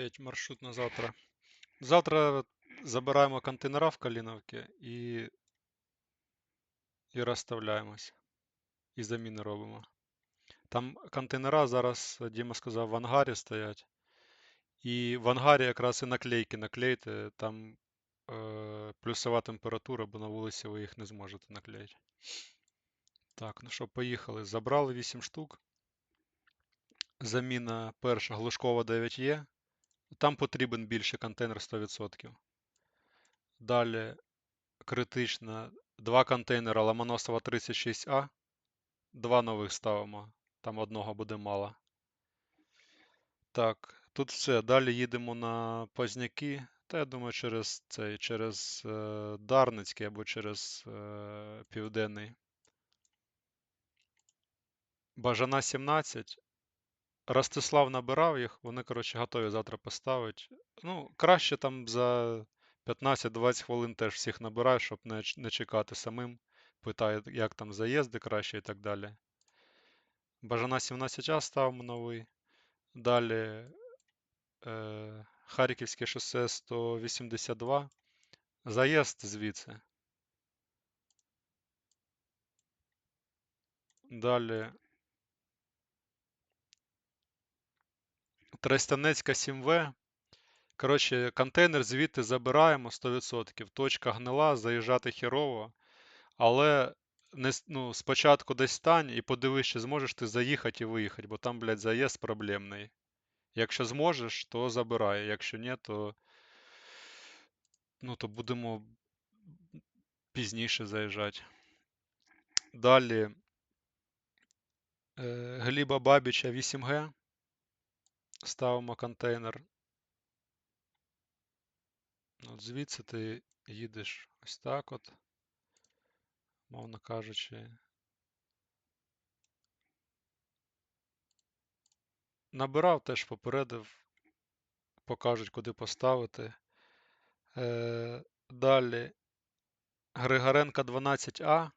опять маршрут на завтра. Завтра забираємо контейнера в Каліновці і, і розставляємось. І заміни робимо. Там контейнера зараз, Діма сказав, в ангарі стоять. І в ангарі якраз і наклейки наклейте, там е, плюсова температура, бо на вулиці ви їх не зможете наклеїти. Так, ну що, поїхали. Забрали 8 штук. Заміна перша Глушкова 9Е. Там потрібен більше контейнер 100%. Далі критична. Два контейнера Ломоносова 36А. Два нових ставимо. Там одного буде мало. Так, тут все. Далі їдемо на Позняки. Та я думаю, через цей, через е, Дарницький або через е, Південний. Бажана 17. Ростислав набирав їх, вони, коротше, готові завтра поставити. Ну, краще там за 15-20 хвилин теж всіх набираю, щоб не, не чекати самим. Питають, як там заїзди краще і так далі. Бажана 17А ставимо новий. Далі е, Харківське шосе 182. Заїзд звідси. Далі Тростянецька 7В. Коротше, контейнер звідти забираємо 100%. Точка гнила, заїжджати херово. Але не, ну, спочатку десь стань і подивись, чи зможеш ти заїхати і виїхати, бо там, блядь, заїзд проблемний. Якщо зможеш, то забирай. Якщо ні, то, ну, то будемо пізніше заїжджати. Далі е, Гліба Бабіча 8Г. Ставимо контейнер. От звідси ти їдеш ось так от, мовно кажучи. Набирав, теж попередив, покажуть, куди поставити. Е, далі Григоренка 12А.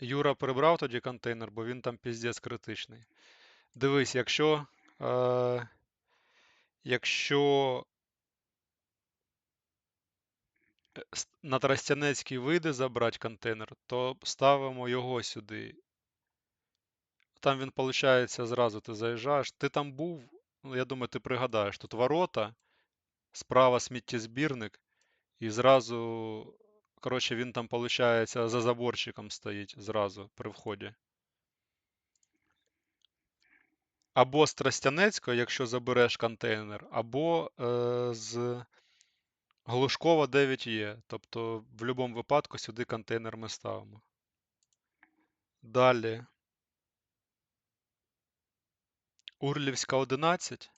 Юра прибрав тоді контейнер, бо він там піздець критичний. Дивись, якщо, е, якщо е, на Тростянецький вийде забрати контейнер, то ставимо його сюди. Там він, виходить, зразу ти заїжджаєш. Ти там був, ну, я думаю, ти пригадаєш, тут ворота, справа сміттєзбірник, і зразу, коротше, він там, виходить, за заборчиком стоїть зразу при вході. Або з Тростянецького, якщо забереш контейнер, або е, з Глушкова 9Е. Тобто, в будь-якому випадку сюди контейнер ми ставимо. Далі. Урлівська 11.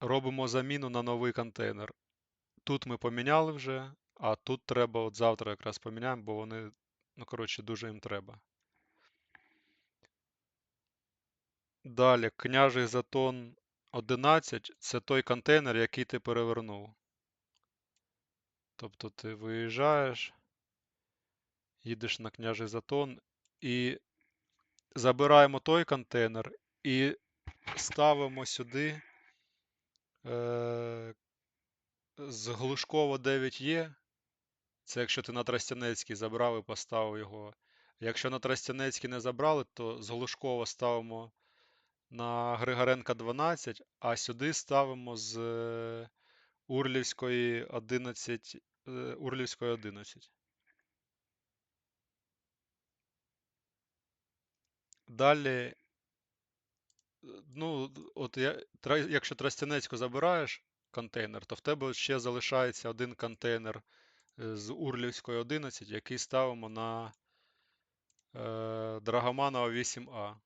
Робимо заміну на новий контейнер. Тут ми поміняли вже, а тут треба от завтра якраз поміняємо, бо вони, ну, коротше, дуже їм треба. Далі, княжий затон 11 це той контейнер, який ти перевернув. Тобто ти виїжджаєш, їдеш на княжий затон і забираємо той контейнер і ставимо сюди е, з Глушкова 9Е. Це якщо ти на Тростянецький забрав і поставив його. Якщо на Тростянецький не забрали, то з Глушкова ставимо на Григоренка 12, а сюди ставимо з е, Урлівської 11, е, Урлівської 11. Далі, е, ну, от я, якщо Тростянецьку забираєш контейнер, то в тебе ще залишається один контейнер з Урлівської 11, який ставимо на е, Драгоманова 8А.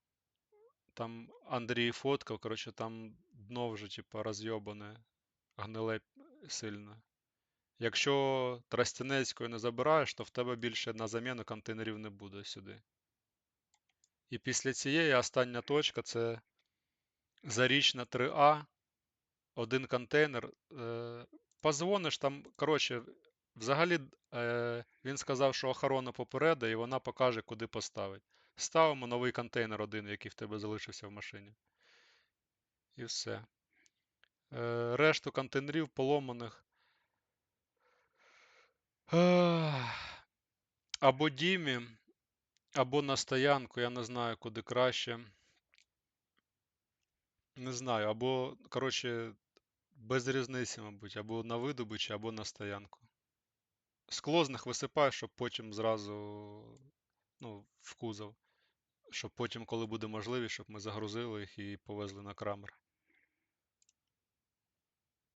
Там Андрій фоткав, коротше, там дно вже, типа, розйобане, гниле сильно. Якщо Тростянецької не забираєш, то в тебе більше на заміну контейнерів не буде сюди. І після цієї остання точка це Зарічна 3А, один контейнер. Е, позвониш там, коротше, взагалі е, він сказав, що охорона попереде і вона покаже, куди поставити. Ставимо новий контейнер один, який в тебе залишився в машині. І все. Е, решту контейнерів поломаних. Або Дімі, або на стоянку, я не знаю, куди краще. Не знаю, або, коротше, без різниці, мабуть, або на видобичі, або на стоянку. Скло з них висипаю, щоб потім зразу ну, в кузов. Щоб потім, коли буде можливість, щоб ми загрузили їх і повезли на крамер.